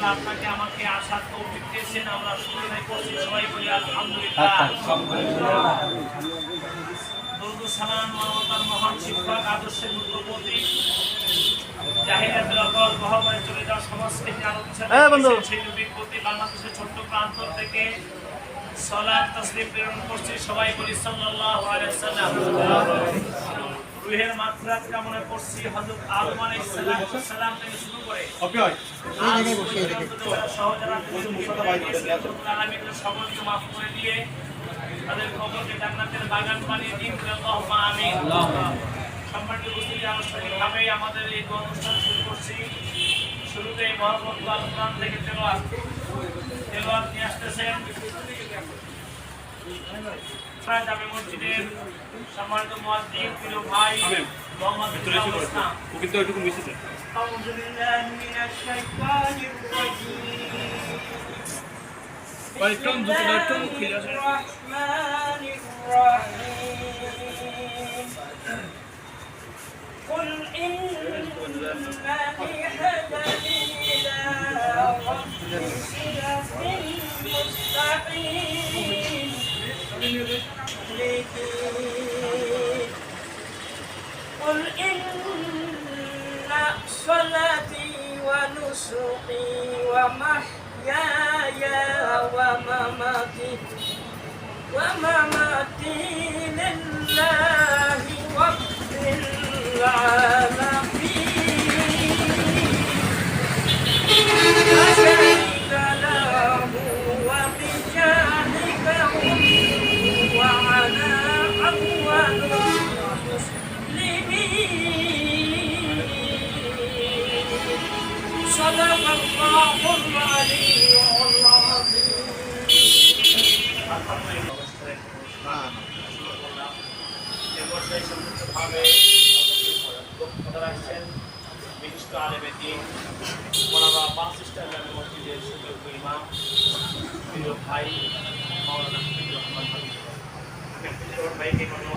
তাআলা আপনাকে আমাকে আসার তৌফিক দিয়েছেন আমরা শুক্রিয়া করছি। সবাই বলি আলহামদুলিল্লাহ। সালাম মানবতার মহান শিক্ষক আদর্শের মূল্যপতি জাহিরাতের অকল গহবরে চলে যাওয়া সংস্কৃতি আরও হ্যাঁ, সেই নবীর প্রতি বাংলাদেশের ছোট্ট প্রান্ত থেকে। সলাৎ তসলিম প্রেরণ করছি। সবাই বলি সাল্লাল্লাহু আলাইহি মাগফিরাত কামনা করছি হযরত আদম আলাইহিস সালাম সালাম থেকে শুরু করে। সকলকে মাফ করে দিয়ে তাদের কবরকে জান্নাতের বাগান বানিয়ে দিন। আল্লাহুম্মা আমিন। সম্মানিত উপস্থিতি আনুষ্ঠানিকভাবে আমাদের এই অনুষ্ঠান শুরু করছি। শুরুতে মহম্মদ আল কোরআন থেকে তেলাওয়াত তেলাওয়াত নিয়ে আসতেছেন। জামে মসজিদের সম্মানিত মুয়াজ্জিন প্রিয় ভাই মোহাম্মদ ইসলাম ইসলাম কিন্তু এটুকু মিশেছে أعوذ بالله من الشيطان الرجيم কয়েকজন দুটো কয়েকজন খুলে আসে الرحمن الرحيم قل إنني هدني إلى ربي صراط مستقيم قل إن صلاتي ونسكي ومحياي ومماتي ومماتي صدق الله العلي العظيم বিশিষ্ট আলেমেতি মোলামা পাঁচ স্টার মসজিদের সুযোগ্য ইমাম প্রিয় ভাই মাওলানা হাফিজুর রহমান হাবিব হাফিজুর ভাইকে কোনো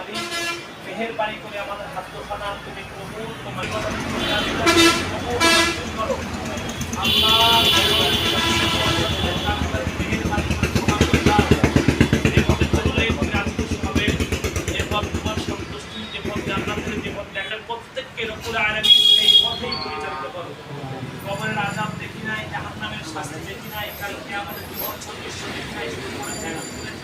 মেহের মেহেরবাড়ি করে আমাদের হাত খানা তুমি কবুল তোমার প্রত্যেককে রকুল আরামী সেই পথেই পরিচালিত দেখি নাই জাহান্নামের শাস্তি দেখি নাই কালকে আমাদের জীবন চল্লিশ দেখি নাই শুরু করে